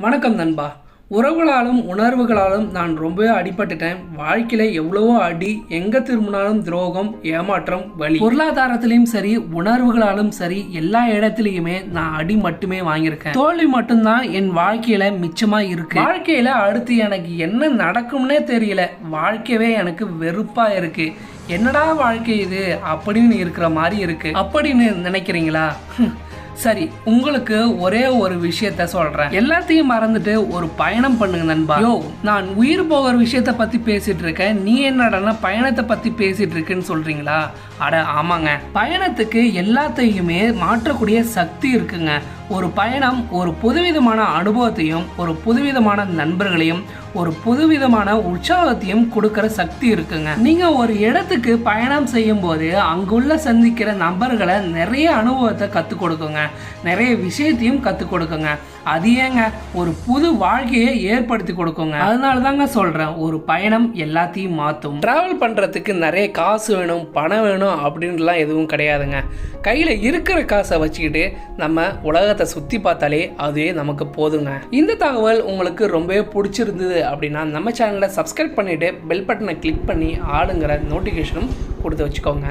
வணக்கம் நண்பா. உறவுகளாலும் உணர்வுகளாலும் நான் ரொம்பவே அடிபட்டுட்டேன். வாழ்க்கையில எவ்வளவோ அடி எங்க திரும்பினாலும் துரோகம் ஏமாற்றம் வலி. பொருளாதாரத்திலையும் சரி உணர்வுகளாலும் சரி எல்லா இடத்துலயுமே நான் அடி மட்டுமே வாங்கியிருக்கேன். தோல்வி மட்டும்தான் என் வாழ்க்கையில மிச்சமா இருக்கு. வாழ்க்கையில அடுத்து எனக்கு என்ன நடக்கும்னே தெரியல. வாழ்க்கையவே எனக்கு வெறுப்பா இருக்கு. என்னடா வாழ்க்கை இது? அப்படின்னு இருக்கிற மாதிரி இருக்கு. அப்படின்னு நினைக்கிறீங்களா? சரி உங்களுக்கு ஒரே ஒரு விஷயத்த சொல்றேன். எல்லாத்தையும் மறந்துட்டு ஒரு பயணம் பண்ணுங்க நண்பா. யோ நான் உயிர் போகிற விஷயத்த பத்தி பேசிட்டு இருக்கேன். நீ என்னடா பயணத்தை பத்தி பேசிட்டு இருக்குன்னு சொல்றீங்களா? அட ஆமாங்க. பயணத்துக்கு எல்லாத்தையுமே மாற்றக்கூடிய சக்தி இருக்குங்க. ஒரு பயணம் ஒரு புதுவிதமான அனுபவத்தையும் ஒரு புதுவிதமான நண்பர்களையும் ஒரு புதுவிதமான உற்சாகத்தையும் கொடுக்கிற சக்தி இருக்குங்க. நீங்க ஒரு இடத்துக்கு பயணம் செய்யும் போது அங்குள்ள சந்திக்கிற நபர்களை நிறைய அனுபவத்தை கற்றுக் கொடுக்குங்க. நிறைய விஷயத்தையும் கற்றுக் கொடுக்குங்க. அது ஏங்க ஒரு புது வாழ்க்கையை ஏற்படுத்தி கொடுக்குங்க. அதனால தாங்க சொல்றேன் ஒரு பயணம் எல்லாத்தையும் மாற்றும் டிராவல் பண்றதுக்கு நிறைய காசு வேணும் பணம் வேணும் அப்படின்லாம் எதுவும் கிடையாதுங்க. கையில் இருக்கிற காசை வச்சுக்கிட்டு நம்ம உலகத்தை சுற்றி பார்த்தாலே அதுவே நமக்கு போதுங்க. இந்த தகவல் உங்களுக்கு ரொம்பவே பிடிச்சிருந்தது அப்படின்னா நம்ம சேனலை சப்ஸ்கிரைப் பண்ணிவிட்டு பெல் பட்டனை கிளிக் பண்ணி ஆளுங்கிற நோட்டிஃபிகேஷனும் கொடுத்து வச்சுக்கோங்க.